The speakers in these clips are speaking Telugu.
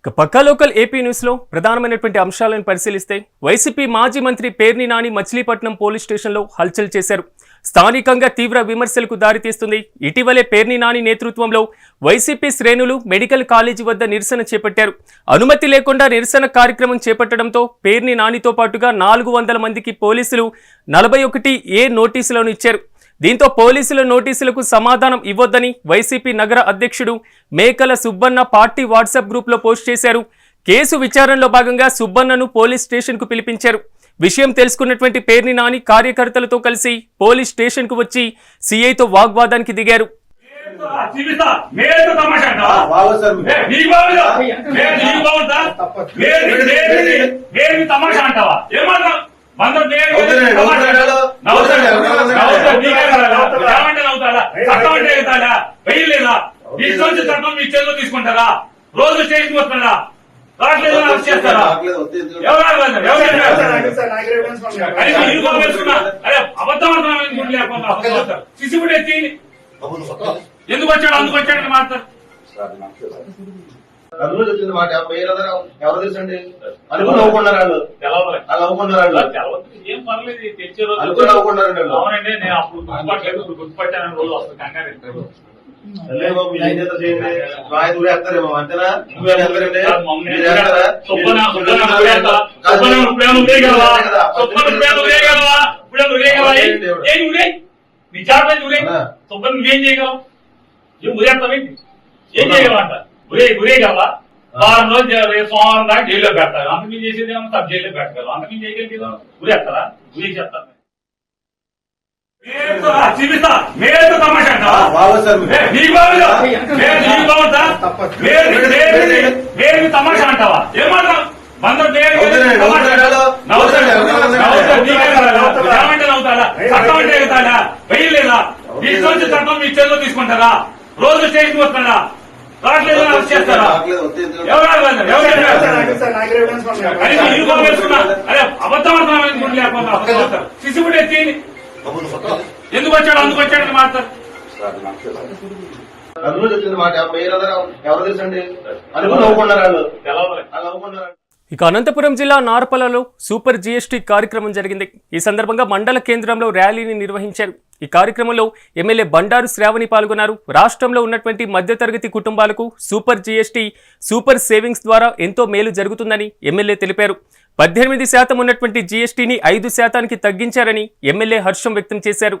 ఇక పక్కా లోకల్ ఏపీ న్యూస్లో ప్రధానమైనటువంటి అంశాలను పరిశీలిస్తే వైసీపీ మాజీ మంత్రి పేర్ని నాని మచిలీపట్నం పోలీస్ స్టేషన్లో హల్చల్ చేశారు. స్థానికంగా తీవ్ర విమర్శలకు దారితీస్తుంది. ఇటీవలే పేర్ని నాని నేతృత్వంలో వైసీపీ శ్రేణులు మెడికల్ కాలేజీ వద్ద నిరసన చేపట్టారు. అనుమతి లేకుండా నిరసన కార్యక్రమం చేపట్టడంతో పేర్ని నానితో పాటుగా నాలుగు వందల మందికి పోలీసులు నలభై ఒకటి ఏ నోటీసులను ఇచ్చారు. దీంతో పోలీసుల నోటీసులకు సమాధానం ఇవ్వొద్దని వైసీపీ నగర అధ్యక్షుడు మేకల సుబ్బన్న పార్టీ వాట్సాప్ గ్రూప్లో పోస్ట్ చేశారు. కేసు విచారణలో భాగంగా సుబ్బన్నను పోలీస్ స్టేషన్కు పిలిపించారు. విషయం తెలుసుకున్నటువంటి పేర్ని నాని కార్యకర్తలతో కలిసి పోలీస్ స్టేషన్కు వచ్చి సీఐతో వాగ్వాదానికి దిగారు. తమాషా అంటావా? నవ్వుతాడా? ఎగుతాడా? వెయ్యలేదా? మీ నుంచి చట్టం మీ చేతిలో తీసుకుంటారా? రోజు స్టేషన్ ఎత్తి ఎందుకు వచ్చాడు? అందుకు వచ్చాడని మాట్లాడు. అందులో వచ్చింది మాట ఆ పేరు ఎవరు తెలుసండి? అనుకుని నవ్వుకున్నారు వాళ్ళు. వాళ్ళు నవ్వుకున్నారు వాళ్ళు. ఏం పర్లేదు ఇది తెచ్చే రోజు అనుకుని నవ్వుకున్నారు అవునండి నేను అప్పుడు గుర్తుపట్టలేదు ఇప్పుడు గుర్తుపట్టాను రోజు వస్తుంది కంగారు ఏం నువ్వు నువ్వు చేయగలవు? చేయగలవంట ఉరే ఉరేయగలవా వారం రోజు సోమవారం దాకా జైల్లో పెడతారు అంతకుమించి చేసేది ఏమో సబ్ జైల్లో పెట్టగలరు చెప్తారు చూపిస్తా తమాషా అంటావా? తమాషా అంటావా? ఏమన్నా? నవ్వుతాడా? నవ్వుతాడా? నీకే కదా? అవుతుంది. ఏమంటే నవ్వుతాడా? చట్టం అంటే ఎగుతాడా? వెయ్యలేదా? మీ నుంచి చట్టం మీ చేతిలో తీసుకుంటారా రోజు స్టేషన్ వస్తారా రావట్లేదు అరెస్ట్ చేస్తారా? అరే అబద్ధం లేకపోతే అబద్ధం ఎత్తి ఎందుకు వచ్చాడు? అందుకు వచ్చాడని మాట్లాడు అందులో వచ్చింది మాట. ఎవరు ఎవరు తెలుసండి? అనుకుని నవ్వుకున్నారు వాళ్ళు. వాళ్ళు నవ్వుకున్నారు ఇక అనంతపురం జిల్లా నార్పలలో సూపర్ జీఎస్టీ కార్యక్రమం జరిగింది. ఈ సందర్భంగా మండల కేంద్రంలో ర్యాలీని నిర్వహించారు. ఈ కార్యక్రమంలో ఎమ్మెల్యే బండారు శ్రావణి పాల్గొన్నారు. రాష్ట్రంలో ఉన్నటువంటి మధ్యతరగతి కుటుంబాలకు సూపర్ జీఎస్టీ సూపర్ సేవింగ్స్ ద్వారా ఎంతో మేలు జరుగుతుందని ఎమ్మెల్యే తెలిపారు. పద్దెనిమిది శాతం ఉన్నటువంటి జీఎస్టీని ఐదు శాతానికి తగ్గించారని ఎమ్మెల్యే హర్షం వ్యక్తం చేశారు.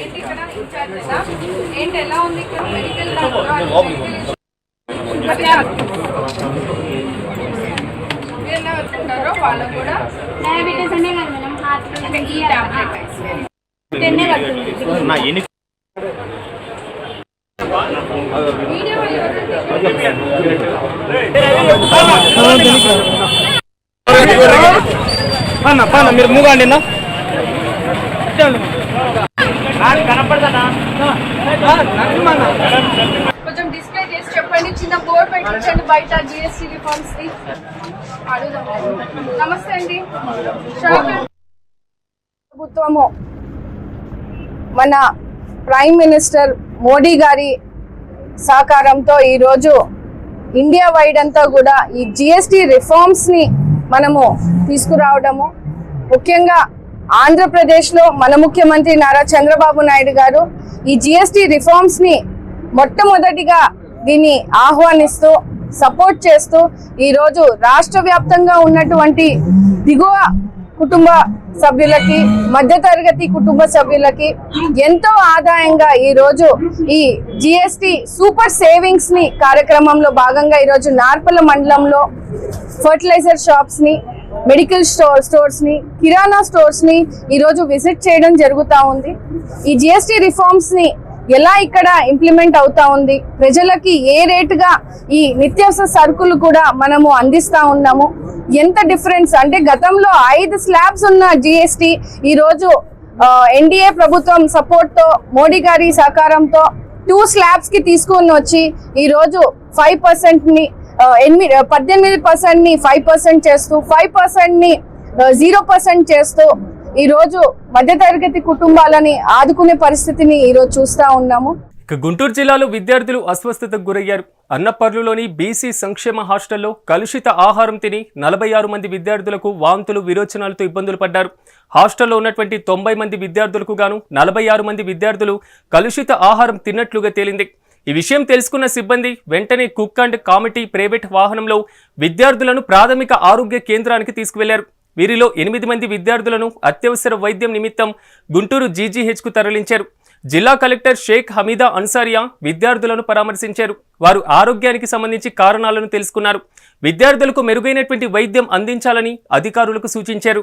ఏంటి ఇక్కడ ఏంటి ఎలా ఉంది ఇక్కడ? మెడికల్ దాంట్లో? మరి కూడా డయాబెటీస్ అనే కదా మేడం హార్ట్ ఈ టాబ్లెట్ మూగండి అన్న కొంచెం డిస్ప్లే చేసి చెప్పండి. చిన్న బోర్డు పెట్టించండి బయట జిఎస్టీ రిఫార్మ్స్ ది. నమస్తే అండి. ప్రభుత్వము మన ప్రైమ్ మినిస్టర్ మోడీ గారి సహకారంతో ఈరోజు ఇండియా వైడ్ అంతా కూడా ఈ జిఎస్టి రిఫార్మ్స్ని మనము తీసుకురావడము. ముఖ్యంగా ఆంధ్రప్రదేశ్లో మన ముఖ్యమంత్రి నారా చంద్రబాబు నాయుడు గారు ఈ జిఎస్టి రిఫార్మ్స్ని మొట్టమొదటిగా దీన్ని ఆహ్వానిస్తూ సపోర్ట్ చేస్తూ ఈరోజు రాష్ట్ర వ్యాప్తంగా ఉన్నటువంటి దిగువ కుటుంబ సభ్యులకి మధ్యతరగతి కుటుంబ సభ్యులకి ఎంతో ఆదాయంగా ఈరోజు ఈ జిఎస్టి సూపర్ సేవింగ్స్ని కార్యక్రమంలో భాగంగా ఈరోజు నార్పల మండలంలో ఫర్టిలైజర్ షాప్స్ని మెడికల్ స్టోర్ స్టోర్స్ని కిరాణా స్టోర్స్ని విజిట్ చేయడం జరుగుతూ ఉంది. ఈ జిఎస్టి రిఫార్మ్స్ని ఎలా ఇక్కడ ఇంప్లిమెంట్ అవుతా ఉంది? ప్రజలకి ఏ రేటుగా ఈ నిత్యావసర సరుకులు కూడా మనము అందిస్తా ఉన్నాము? ఎంత డిఫరెన్స్? అంటే గతంలో ఐదు స్లాబ్స్ ఉన్న జిఎస్టి ఈరోజు ఎన్డీఏ ప్రభుత్వం సపోర్ట్తో మోడీ గారి సహకారంతో టూ స్లాబ్స్కి తీసుకుని తీసుకొని వచ్చి ఈరోజు ఫైవ్ పర్సెంట్ని ఎనిమిది పద్దెనిమిది పర్సెంట్ని ఫైవ్ పర్సెంట్ చేస్తూ ఫైవ్ పర్సెంట్ని జీరో పర్సెంట్ చేస్తూ ఈ రోజు మధ్యతరగతి కుటుంబాలని ఆదుకునే పరిస్థితిని ఈ రోజు చూస్తా ఉన్నాము. గుంటూరు జిల్లాలో విద్యార్థులు అస్వస్థతకు గురయ్యారు. అన్నపర్లులోని బీసీ సంక్షేమ హాస్టల్లో కలుషిత ఆహారం తిని నలభై ఆరు మంది విద్యార్థులకు వాంతులు విరోచనాలతో ఇబ్బందులు పడ్డారు. హాస్టల్లో ఉన్నటువంటి తొంభై మంది విద్యార్థులకు గాను నలభై ఆరు మంది విద్యార్థులు కలుషిత ఆహారం తిన్నట్లుగా తేలింది. ఈ విషయం తెలుసుకున్న సిబ్బంది వెంటనే కుక్ అండ్ కామిటీ ప్రైవేట్ వాహనంలో విద్యార్థులను ప్రాథమిక ఆరోగ్య కేంద్రానికి తీసుకువెళ్ళారు. వీరిలో ఎనిమిది మంది విద్యార్థులను అత్యవసర వైద్యం నిమిత్తం గుంటూరు జీజీహెచ్కు తరలించారు. జిల్లా కలెక్టర్ షేక్ హమీదా అన్సారియా విద్యార్థులను పరామర్శించారు. వారు ఆరోగ్యానికి సంబంధించి కారణాలను తెలుసుకున్నారు. విద్యార్థులకు మెరుగైనటువంటి వైద్యం అందించాలని అధికారులకు సూచించారు.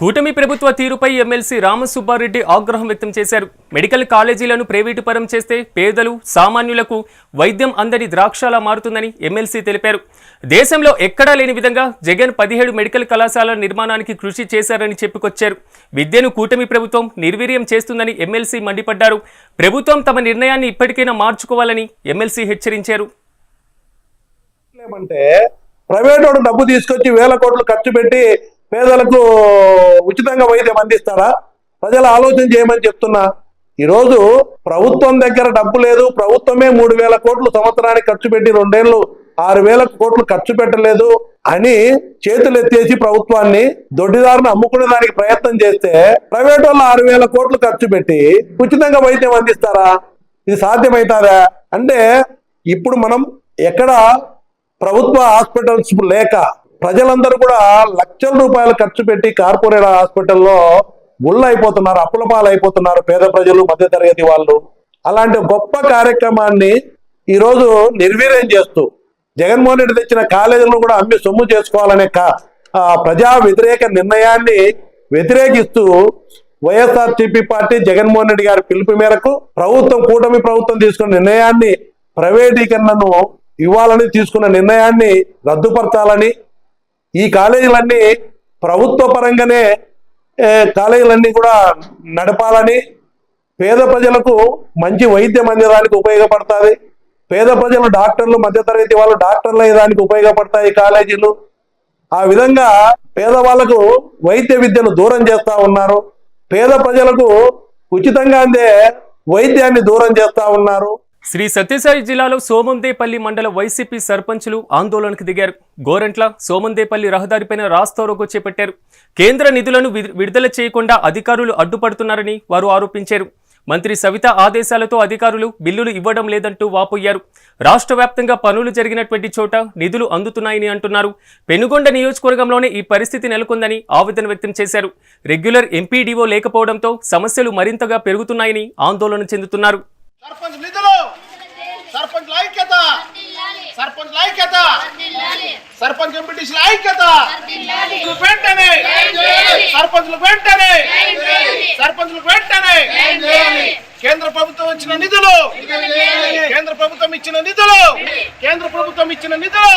కూటమి ప్రభుత్వ తీరుపై ఎమ్మెల్సీ రామసుబ్బారెడ్డి ఆగ్రహం వ్యక్తం చేశారు. మెడికల్ కాలేజీలను ప్రైవేటు పరం చేస్తే పేదలు సామాన్యులకు వైద్యం అందని ద్రాక్షలా మారుతుందని ఎమ్మెల్సీ తెలిపారు. దేశంలో ఎక్కడా లేని విధంగా జగన్ పదిహేడు మెడికల్ కళాశాలల నిర్మాణానికి కృషి చేశారని చెప్పుకొచ్చారు. విద్యను కూటమి ప్రభుత్వం నిర్వీర్యం చేస్తుందని ఎమ్మెల్సీ మండిపడ్డారు. ప్రభుత్వం తమ నిర్ణయాన్ని ఇప్పటికైనా మార్చుకోవాలని ఎమ్మెల్సీ హెచ్చరించారు. ప్రైవేట్ వాడు డబ్బు తీసుకొచ్చి వేల కోట్లు ఖర్చు పెట్టి పేదలకు ఉచితంగా వైద్యం అందిస్తారా? ప్రజలు ఆలోచన చేయమని చెప్తున్నా. ఈరోజు ప్రభుత్వం దగ్గర డబ్బు లేదు. ప్రభుత్వమే మూడు వేల కోట్లు సంవత్సరానికి ఖర్చు పెట్టి రెండేళ్ళు ఆరు వేల కోట్లు ఖర్చు పెట్టలేదు అని చేతులు ఎత్తేసి ప్రభుత్వాన్ని దొడ్డిదారుని అమ్ముకునే దానికి ప్రయత్నం చేస్తే ప్రైవేట్ వాళ్ళు ఆరు వేల కోట్లు ఖర్చు పెట్టి ఉచితంగా వైద్యం అందిస్తారా? ఇది సాధ్యమవుతారా అంటే ఇప్పుడు మనం ఎక్కడ ప్రభుత్వ హాస్పిటల్స్ లేక ప్రజలందరూ కూడా లక్షల రూపాయలు ఖర్చు పెట్టి కార్పొరేట్ హాస్పిటల్లో గుళ్ళు అయిపోతున్నారు అప్పుల పాలైపోతున్నారు పేద ప్రజలు మధ్యతరగతి వాళ్ళు. అలాంటి గొప్ప కార్యక్రమాన్ని ఈరోజు నిర్వీర్యం చేస్తూ జగన్మోహన్ రెడ్డి తెచ్చిన కాలేజీలను కూడా అమ్మి సొమ్ము చేసుకోవాలనే కా ఆ ప్రజా వ్యతిరేక నిర్ణయాన్ని వ్యతిరేకిస్తూ వైఎస్ఆర్సీపీ పార్టీ జగన్మోహన్ రెడ్డి గారి పిలుపు మేరకు ప్రభుత్వం కూటమి ప్రభుత్వం తీసుకున్న నిర్ణయాన్ని ప్రైవేటీకరణను ఇవ్వాలని తీసుకున్న నిర్ణయాన్ని రద్దుపరచాలని ఈ కాలేజీలన్నీ ప్రభుత్వ పరంగానే కాలేజీలన్నీ కూడా నడపాలని పేద ప్రజలకు మంచి వైద్యం అందేదానికి ఉపయోగపడుతుంది. పేద ప్రజలు డాక్టర్లు మధ్యతరగతి వాళ్ళు డాక్టర్లు అయ్యేదానికి ఉపయోగపడతాయి కాలేజీలు. ఆ విధంగా పేదవాళ్ళకు వైద్య విద్యను దూరం చేస్తూ ఉన్నారు. పేద ప్రజలకు ఉచితంగా అందే వైద్యాన్ని దూరం చేస్తూ ఉన్నారు. శ్రీ సత్యసాయి జిల్లాలో సోమందేపల్లి మండల వైసీపీ సర్పంచులు ఆందోళనకు దిగారు. గోరంట్ల సోమందేపల్లి రహదారిపైన రాస్తారోకో చేపట్టారు. కేంద్ర నిధులను వి- విడుదల చేయకుండా అధికారులు అడ్డుపడుతున్నారని వారు ఆరోపించారు. మంత్రి సవిత ఆదేశాలతో అధికారులు బిల్లులు ఇవ్వడం లేదంటూ వాపోయారు. రాష్ట్ర వ్యాప్తంగా పనులు జరిగినటువంటి చోట నిధులు అందుతున్నాయని అంటున్నారు. పెనుగొండ నియోజకవర్గంలోనే ఈ పరిస్థితి నెలకొందని ఆవేదన వ్యక్తం చేశారు. రెగ్యులర్ ఎంపీడీఓ లేకపోవడంతో సమస్యలు మరింతగా పెరుగుతున్నాయని ఆందోళన చెందుతున్నారు సర్పంచ్ నిధులు సర్పంచ్ ఐక్యత సర్పంచ్ ఐక్యత. సర్పంచ్ ఎంపీటీసీల ఐక్యత. వెంటనే. సర్పంచ్లు వెంటనే. సర్పంచ్లు వెంటనే. కేంద్ర ప్రభుత్వం ఇచ్చిన నిధులు. కేంద్ర ప్రభుత్వం ఇచ్చిన నిధులు. కేంద్ర ప్రభుత్వం ఇచ్చిన నిధులు.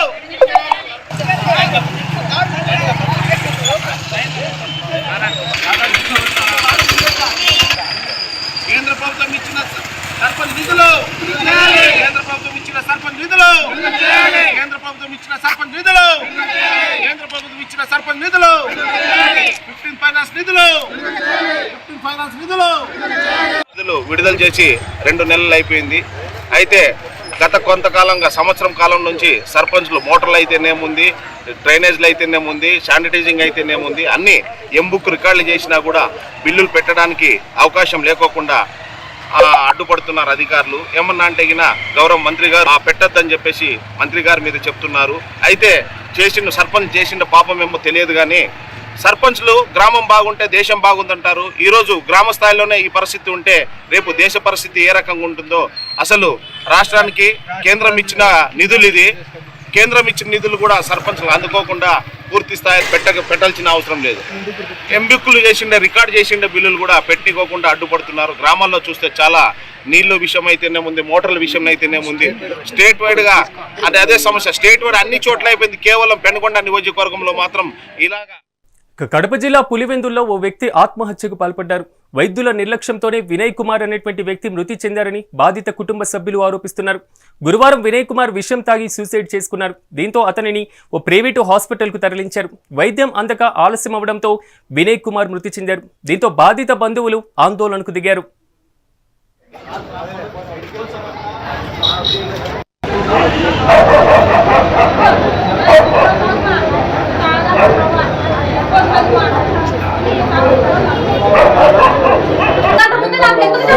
కేంద్ర ప్రభుత్వం ఇచ్చిన సర్పంచ్ నిధులు. కేంద్ర ప్రభుత్వం ఇచ్చిన సర్పంచ్ నిధులు. కేంద్ర ప్రభుత్వం ఇచ్చిన సర్పంచ్ నిధులు. కేంద్ర ప్రభుత్వం ఇచ్చిన సర్పంచ్ నిధులు. ఫిఫ్టీన్ ఫైనాన్స్ నిధులు. ఫిఫ్టీన్ ఫైనాన్స్ నిధులు. నిధులు విడుదల చేసి రెండు నెలలు అయిపోయింది. అయితే గత కొంతకాలంగా సంవత్సరం కాలం నుంచి సర్పంచ్లు మోటార్లు అయితేనేముంది డ్రైనేజ్లు అయితేనేముంది శానిటైజింగ్ అయితేనేముంది అన్ని ఎంబుక్ రికార్డులు చేసినా కూడా బిల్లులు పెట్టడానికి అవకాశం లేకోకుండా అడ్డుపడుతున్నారు అధికారులు. ఏమన్నా అంటే గౌరవ మంత్రి గారు ఆ, పెట్టొద్దని చెప్పేసి మంత్రి గారి మీద చెప్తున్నారు. అయితే చేసిన సర్పంచ్ చేసిన పాపం ఏమో తెలియదు కానీ సర్పంచ్లు గ్రామం బాగుంటే దేశం బాగుందంటారు. ఈరోజు గ్రామ స్థాయిలోనే ఈ పరిస్థితి ఉంటే రేపు దేశ పరిస్థితి ఏ రకంగా ఉంటుందో అసలు రాష్ట్రానికి కేంద్రం ఇచ్చిన నిధులు ఇది. కేంద్రం ఇచ్చిన నిధులు కూడా సర్పంచ్లు అందుకోకుండా పూర్తి స్థాయి పెట్టక పెట్టాల్సిన అవసరం లేదు. ఎంబిక్కులు చేసిండే రికార్డ్ చేసిండే బిల్లులు కూడా పెట్టుకోకుండా అడ్డుపడుతున్నారు. గ్రామాల్లో చూస్తే చాలా నీళ్ళు విషయం అయితేనే ఉంది మోటార్ల విషయం అయితేనే ఉంది. స్టేట్ వైడ్గా అదే అదే సమస్య. స్టేట్ వైడ్ అన్ని చోట్ల అయిపోయింది. కేవలం పెనుకొండ నియోజకవర్గంలో మాత్రం ఇలాగా కడప జిల్లా పులివెందుల్లో ఓ వ్యక్తి ఆత్మహత్యకు పాల్పడ్డారు. వైద్యుల నిర్లక్ష్యంతోనే వినయ్ కుమార్ అనేటువంటి వ్యక్తి మృతి చెందారని బాధిత కుటుంబ సభ్యులు ఆరోపిస్తున్నారు. గురువారం వినయ్ కుమార్ విషయం తాగి సూసైడ్ చేసుకున్నారు. దీంతో అతనిని ఓ ప్రైవేటు హాస్పిటల్కు తరలించారు. వైద్యం అందక ఆలస్యం అవడంతో వినయ్ కుమార్ మృతి చెందారు. దీంతో బాధిత బంధువులు ఆందోళనకు దిగారు.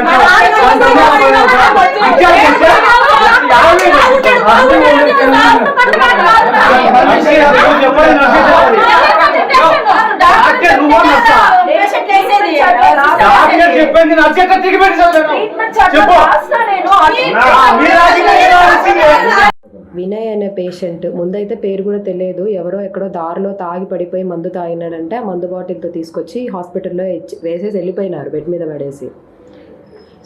నా చెప్పింది నచ్చేట చెప్పు వినయ్ అనే పేషెంట్ ముందైతే పేరు కూడా తెలియదు ఎవరో ఎక్కడో దారిలో తాగి పడిపోయి మందు తాగినాడంటే ఆ మందు బాటిల్తో తీసుకొచ్చి హాస్పిటల్లో వేసేసి వెళ్ళిపోయినారు బెడ్ మీద పడేసి.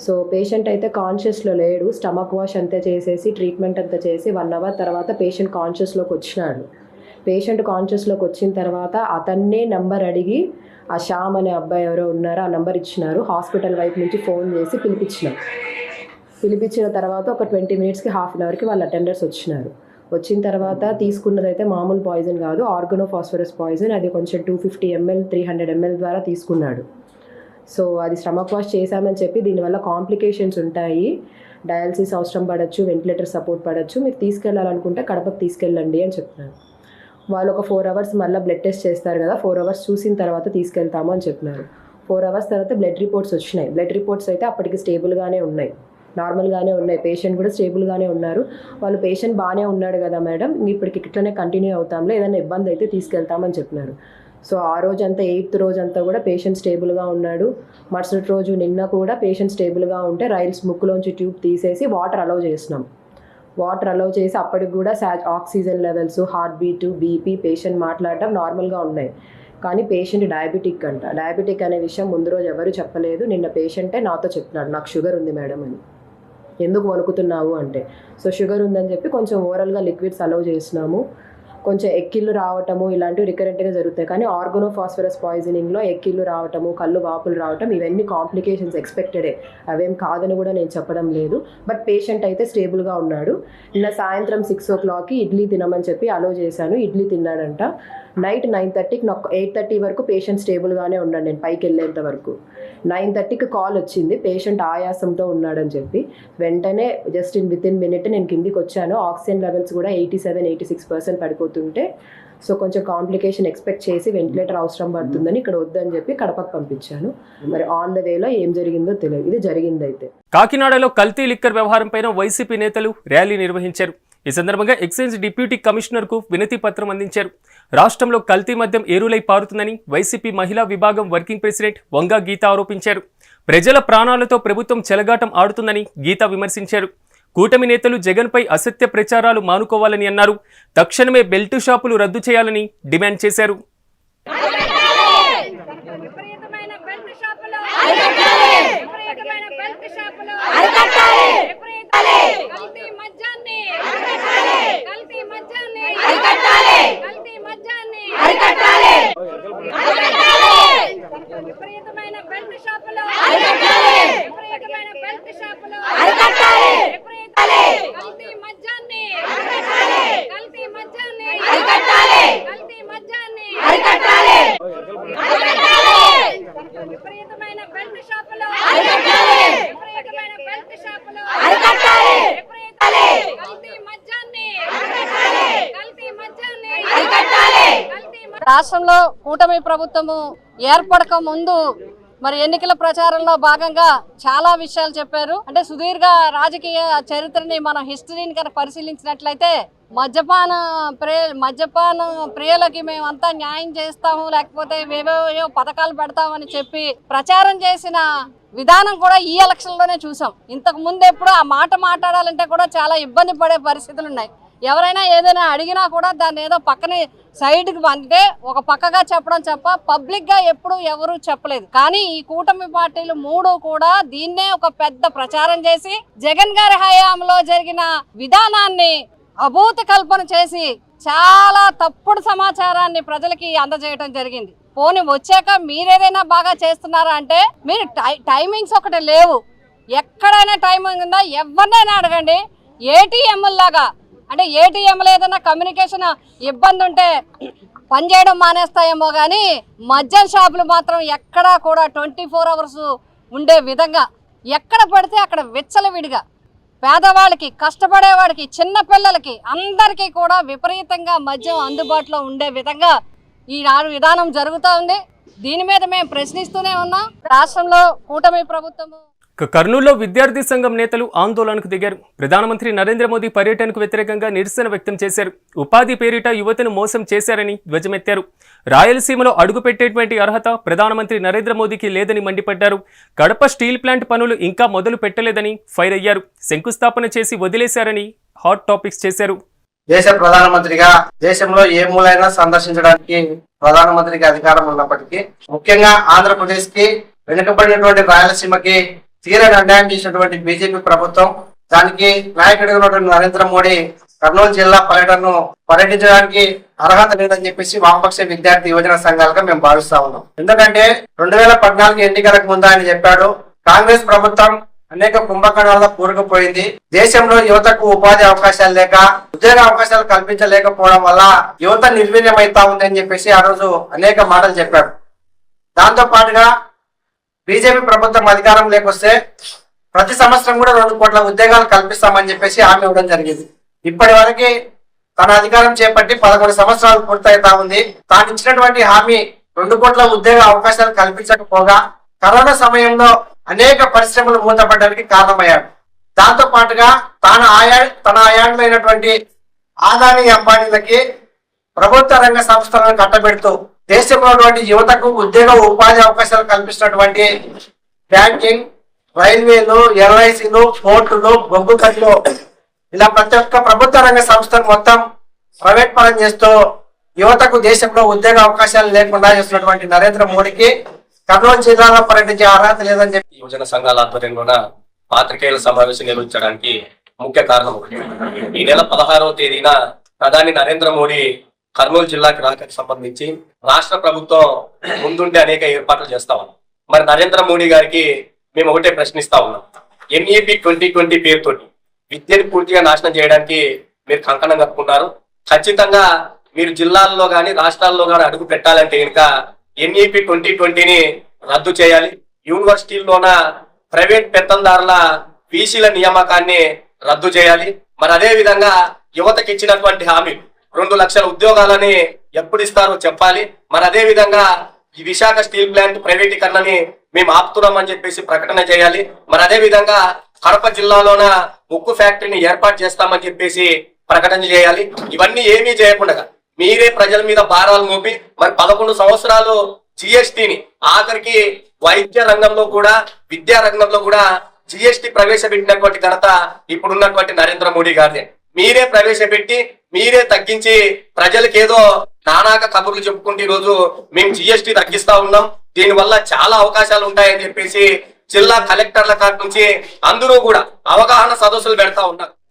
సో పేషెంట్ అయితే కాన్షియస్లో లేడు స్టమక్ వాష్ అంతా చేసేసి ట్రీట్మెంట్ అంతా చేసి వన్ అవర్ తర్వాత పేషెంట్ కాన్షియస్లోకి వచ్చినాడు. పేషెంట్ కాన్షియస్లోకి వచ్చిన తర్వాత అతన్నే నంబర్ అడిగి ఆ శ్యామ్ అనే అబ్బాయి ఎవరో ఉన్నారో? ఆ నంబర్ ఇచ్చినారు. హాస్పిటల్ వైపు నుంచి ఫోన్ చేసి పిలిపించినాం. పిలిపించిన తర్వాత ఒక ట్వంటీ మినిట్స్కి హాఫ్ అన్ అవర్కి వాళ్ళ అటెండర్స్ వచ్చినారు. వచ్చిన తర్వాత తీసుకున్నదైతే మామూలు పాయిజన్ కాదు ఆర్గనో ఫాస్ఫరస్ పాయిజన్ అది కొంచెం two fifty ML three hundred ML ద్వారా తీసుకున్నాడు. సో అది స్టమక్ వాష్ చేశామని చెప్పి దీనివల్ల కాంప్లికేషన్స్ ఉంటాయి. డయాలసిస్ అవసరం పడచ్చు వెంటిలేటర్ సపోర్ట్ పడచ్చు. మీరు తీసుకెళ్ళాలనుకుంటే కడపకు తీసుకెళ్ళండి అని చెప్తున్నారు వాళ్ళు ఒక ఫోర్ అవర్స్ మళ్ళీ బ్లడ్ టెస్ట్ చేస్తారు కదా ఫోర్ అవర్స్ చూసిన తర్వాత తీసుకెళ్తాము అని చెప్పినారు. ఫోర్ అవర్స్ తర్వాత బ్లడ్ రిపోర్ట్స్ వచ్చినాయి. బ్లడ్ రిపోర్ట్స్ అయితే అప్పటికి స్టేబుల్గానే ఉన్నాయి. నార్మల్గానే ఉన్నాయి. పేషెంట్ కూడా స్టేబుల్గానే ఉన్నారు. వాళ్ళు పేషెంట్ బాగానే ఉన్నాడు కదా మేడం ఇప్పటికి ఇట్లనే కంటిన్యూ అవుతాంలే ఏదైనా ఇబ్బంది అయితే తీసుకెళ్తామని చెప్పినారు. సో ఆ రోజు అంతా ఎయిత్ రోజు అంతా కూడా పేషెంట్ స్టేబుల్గా ఉన్నాడు. మరుసటి రోజు నిన్న కూడా పేషెంట్ స్టేబుల్గా ఉంటే రైల్స్ ముక్కులోంచి ట్యూబ్ తీసేసి వాటర్ అలౌ చేసినాం. వాటర్ అలౌ చేసి అప్పటికి కూడా శా oxygen levels heart beat BP patient మాట్లాడటం నార్మల్గా ఉన్నాయి. కానీ పేషెంట్ డయాబెటిక్ అంట. డయాబెటిక్ అనే విషయం ముందు రోజు ఎవరు చెప్పలేదు. నిన్న పేషెంటే నాతో చెప్పినాడు. నాకు షుగర్ ఉంది మేడం అని. ఎందుకు వణుకుతున్నావు? అంటే. సో షుగర్ ఉందని చెప్పి కొంచెం ఓవరాల్గా లిక్విడ్స్ అలౌ చేసినాము. కొంచెం ఎక్కిళ్ళు రావటము ఇలాంటివి రికరెంట్గా జరుగుతాయి. కానీ ఆర్గనో ఫాస్ఫరస్ పాయిజనింగ్లో ఎక్కిళ్ళు రావటము కళ్ళు వాపులు రావటం ఇవన్నీ కాంప్లికేషన్స్ ఎక్స్పెక్టెడే అవేం కాదని కూడా నేను చెప్పడం లేదు. బట్ పేషెంట్ అయితే స్టేబుల్గా ఉన్నాడు. నిన్న సాయంత్రం సిక్స్ ఓ క్లాక్కి ఇడ్లీ తినమని చెప్పి అలో చేశాను. ఇడ్లీ తిన్నాడంట. నైట్ నైన్ థర్టీకి నాకు ఎయిట్ థర్టీ వరకు పేషెంట్ స్టేబుల్గానే ఉన్నాడు నేను పైకి వెళ్ళేంత వరకు. నైన్ థర్టీకి కాల్ వచ్చింది. పేషెంట్ ఆయాసంతో ఉన్నాడని చెప్పి. వెంటనే just in within minute నేను కిందికి వచ్చాను. ఆక్సిజన్ లెవెల్స్ కూడా eighty seven eighty six percent పడిపోతుంటే so కొంచెం కాంప్లికేషన్ ఎక్స్పెక్ట్ చేసి వెంటిలేటర్ అవసరం పడుతుందని ఇక్కడ వద్దని చెప్పి కడపకు పంపించాను. మరి ఆన్ ద వేలో ఏం జరిగిందో తెలియదు. ఇది జరిగింది అయితే కాకినాడలో కల్తీ లిక్కర్ వ్యవహారంపైన వైసీపీ నేతలు ర్యాలీ నిర్వహించారు. ఈ సందర్భంగా ఎక్సైజ్ డిప్యూటీ కమిషనర్కు వినతి పత్రం అందించారు. రాష్ట్రంలో కల్తీ మద్యం ఏరులై పారుతుందని వైసీపీ మహిళా విభాగం వర్కింగ్ ప్రెసిడెంట్ వంగా గీత ఆరోపించారు. ప్రజల ప్రాణాలతో ప్రభుత్వం చెలగాటం ఆడుతుందని గీత విమర్శించారు. కూటమి నేతలు జగన్పై అసత్య ప్రచారాలు మానుకోవాలని అన్నారు. తక్షణమే బెల్ట్ షాపులు రద్దు చేయాలని డిమాండ్ చేశారు. విపరీతమైన బెల్ట్ షాపులు విపరీతమైన బెల్ట్ షాపులు విపరీత కల్తీ మద్యాన్ని కల్తీ మద్యాన్ని కల్తీ మద్యాన్ని విపరీతమైన బెల్ట్ షాపులు విపరీతమైన బెల్ట్ షాపులు విపరీత కల్తీ మద్యాన్ని కల్తీ మద్యాన్ని కల్తీ మద్యాన్ని రాష్ట్రంలో కూటమి ప్రభుత్వము ఏర్పడక ముందు మరి ఎన్నికల ప్రచారంలో భాగంగా చాలా విషయాలు చెప్పారు. అంటే సుదీర్ఘ రాజకీయ చరిత్రని మనం హిస్టరీని కనుక పరిశీలించినట్లయితే మద్యపాన ప్రియ మద్యపాన ప్రియులకి మేమంతా న్యాయం చేస్తాము లేకపోతే మేమేమో పథకాలు పెడతామని చెప్పి ప్రచారం చేసిన విధానం కూడా ఈ ఎలక్షన్లోనే చూసాం. ఇంతకు ముందు ఎప్పుడు ఆ మాట మాట్లాడాలంటే కూడా చాలా ఇబ్బంది పడే పరిస్థితులు ఉన్నాయి ఎవరైనా ఏదైనా అడిగినా కూడా దాన్ని ఏదో పక్కనే సైడ్కి అంటే ఒక పక్కగా చెప్పడం చెప్ప పబ్లిక్గా ఎప్పుడు ఎవరు చెప్పలేదు. కానీ ఈ కూటమి పార్టీలు మూడు కూడా దీన్నే ఒక పెద్ద ప్రచారం చేసి జగన్ గారి హయాంలో జరిగిన విధానాన్ని అభూత కల్పన చేసి చాలా తప్పుడు సమాచారాన్ని ప్రజలకి అందజేయడం జరిగింది. పోనీ వచ్చాక మీరేదైనా బాగా చేస్తున్నారా అంటే మీరు టై టైమింగ్స్ ఒకటి లేవు. ఎక్కడైనా టైమింగ్ ఉందా? ఎవరినైనా అడగండి. ఏటీఎంలాగా అంటే ఏటీఎంలో ఏదైనా కమ్యూనికేషన్ ఇబ్బంది ఉంటే పనిచేయడం మానేస్తాయేమో కానీ మద్యం షాపులు మాత్రం ఎక్కడా కూడా ట్వంటీ ఫోర్ అవర్స్ ఉండే విధంగా ఎక్కడ పడితే అక్కడ విచ్చలవిడిగా. పేదవాళ్ళకి కష్టపడేవాడికి చిన్న పిల్లలకి అందరికీ కూడా విపరీతంగా మద్యం అందుబాటులో ఉండే విధంగా ఈ నాడు విధానం జరుగుతూ ఉంది. దీని మీద మేము ప్రశ్నిస్తూనే ఉన్నాం. రాష్ట్రంలో కూటమి ప్రభుత్వము కర్నూలులో విద్యార్థి సంఘం నేతలు ఆందోళనకు దిగారు. ప్రధానమంత్రి నరేంద్ర మోదీ పర్యటనకు వ్యతిరేకంగా నిరసన వ్యక్తం చేశారు. ఉపాధి పేరిట యువతను మోసం చేశారని ధ్వజమెత్తారు. రాయలసీమలో అడుగుపెట్టేటువంటి అర్హత ప్రధానమంత్రి నరేంద్ర మోదీకి లేదని మండిపడ్డారు. కడప స్టీల్ ప్లాంట్ పనులు ఇంకా మొదలు పెట్టలేదని ఫైర్ అయ్యారు. శంకుస్థాపన చేసి వదిలేశారని హాట్ టాపిక్స్ చేశారు. దేశ ప్రధానమంత్రిగా దేశంలో ఏ మూలైనా సందర్శించడానికి ప్రధానమంత్రికి అధికారం ఉన్నప్పటికీ ముఖ్యంగా ఆంధ్రప్రదేశ్కి వెనుకబడినటువంటి రాయలసీమకి తీరని అన్యాయం చేసినటువంటి బీజేపీ ప్రభుత్వం దానికి నాయకుడిగా ఉన్నటువంటి నరేంద్ర మోడీ కర్నూలు జిల్లా పర్యటనను పర్యటించడానికి అర్హత లేదని చెప్పేసి వామపక్ష విద్యార్థి యువజన సంఘాలుగా మేము భావిస్తా ఉన్నాం. ఎందుకంటే రెండు వేల పద్నాలుగు ఎన్నికలకు ముందు ఆయన చెప్పాడు కాంగ్రెస్ ప్రభుత్వం అనేక కుంభకణాల్లో కూరుకుపోయింది. దేశంలో యువతకు ఉపాధి అవకాశాలు లేక ఉద్యోగ అవకాశాలు కల్పించలేకపోవడం వల్ల యువత నిర్వీర్యమైతా ఉంది అని చెప్పేసి ఆ రోజు అనేక మాటలు చెప్పాడు. దాంతో పాటుగా బీజేపీ ప్రభుత్వం అధికారం లేకొస్తే ప్రతి సంవత్సరం కూడా రెండు కోట్ల ఉద్యోగాలు కల్పిస్తామని చెప్పేసి హామీ ఇవ్వడం జరిగింది. ఇప్పటి వరకు తన అధికారం చేపట్టి పదకొండు సంవత్సరాలు పూర్తయితా ఉంది. తాను ఇచ్చినటువంటి హామీ రెండు కోట్ల ఉద్యోగ అవకాశాలు కల్పించకపోగా కరోనా సమయంలో అనేక పరిశ్రమలు మూతపడడానికి కారణమయ్యాడు. దాంతో పాటుగా తాను ఆయా తన ఆయాడులైనటువంటి ఆదాని అంబానీలకి ప్రభుత్వ రంగ సంస్థలను కట్టబెడుతూ దేశంలో ఉన్నటువంటి యువతకు ఉద్యోగ ఉపాధి అవకాశాలు కల్పిస్తున్నటువంటి బ్యాంకింగ్ రైల్వేలు ఎల్ఐసీలు పోర్టులు బొగ్గు కట్లు ఇలా ప్రతి ఒక్క ప్రభుత్వ రంగ సంస్థను మొత్తం ప్రైవేట్ పరం చేస్తూ యువతకు దేశంలో ఉద్యోగ అవకాశాలు లేకుండా చేస్తున్నటువంటి నరేంద్ర మోడీకి కర్నూలు జిల్లాలో పర్యటించే అర్హత లేదని చెప్పి యువజన సంఘాల ఆధ్వర్యంలోన పాత్రికేయుల సమావేశం నిర్వహించడానికి ముఖ్య కారణం ఈ నెల పదహారవ తేదీన ప్రధాని నరేంద్ర మోడీ కర్నూలు జిల్లాకి రాకకి సంబంధించి రాష్ట్ర ప్రభుత్వం ముందుండి అనేక ఏర్పాట్లు చేస్తా ఉన్నాం. మరి నరేంద్ర మోడీ గారికి మేము ఒకటే ప్రశ్నిస్తా ఉన్నాం. ఎన్ఈపి ట్వంటీ ట్వంటీ పేరుతోటి విద్యను పూర్తిగా నాశనం చేయడానికి మీరు కంకణం కప్పుకున్నారు ఖచ్చితంగా మీరు జిల్లాల్లో కానీ రాష్ట్రాల్లో కానీ అడుగు పెట్టాలంటే కనుక ఎన్ఈపి ట్వంటీ ట్వంటీని రద్దు చేయాలి. యూనివర్సిటీల్లోన ప్రైవేట్ పెత్తందారుల పీసీల నియామకాన్ని రద్దు చేయాలి. మరి అదే విధంగా యువతకి ఇచ్చినటువంటి హామీ రెండు లక్షల ఉద్యోగాలని ఎప్పుడు ఇస్తారో చెప్పాలి. మరి అదే విధంగా ఈ విశాఖ స్టీల్ ప్లాంట్ ప్రైవేటీకరణని మేము ఆపుతున్నామని చెప్పేసి ప్రకటన చేయాలి. మరి అదే విధంగా కడప జిల్లాలోన ఉక్కు ఫ్యాక్టరీని ఏర్పాటు చేస్తామని చెప్పేసి ప్రకటన చేయాలి. ఇవన్నీ ఏమీ చేయకుండా మీరే ప్రజల మీద భారాలు మోపి మరి పదకొండు సంవత్సరాలు జిఎస్టిని ఆఖరికి వైద్య రంగంలో కూడా విద్యా రంగంలో కూడా జిఎస్టి ప్రవేశపెట్టినటువంటి ఘనత ఇప్పుడున్నటువంటి నరేంద్ర మోడీ గారిదే. మీరే ప్రవేశపెట్టి మీరే తగ్గించి ప్రజలకేదో నానాక కబుర్లు చెప్పుకుంటే ఈరోజు రోజు మేము జిఎస్టి తగ్గిస్తా ఉన్నాం. దీని వల్ల చాలా అవకాశాలు ఉంటాయని చెప్పేసి జిల్లా కలెక్టర్ల కార్ నుంచి అందరూ కూడా అవగాహన సదస్సులు పెడతా ఉన్నారు.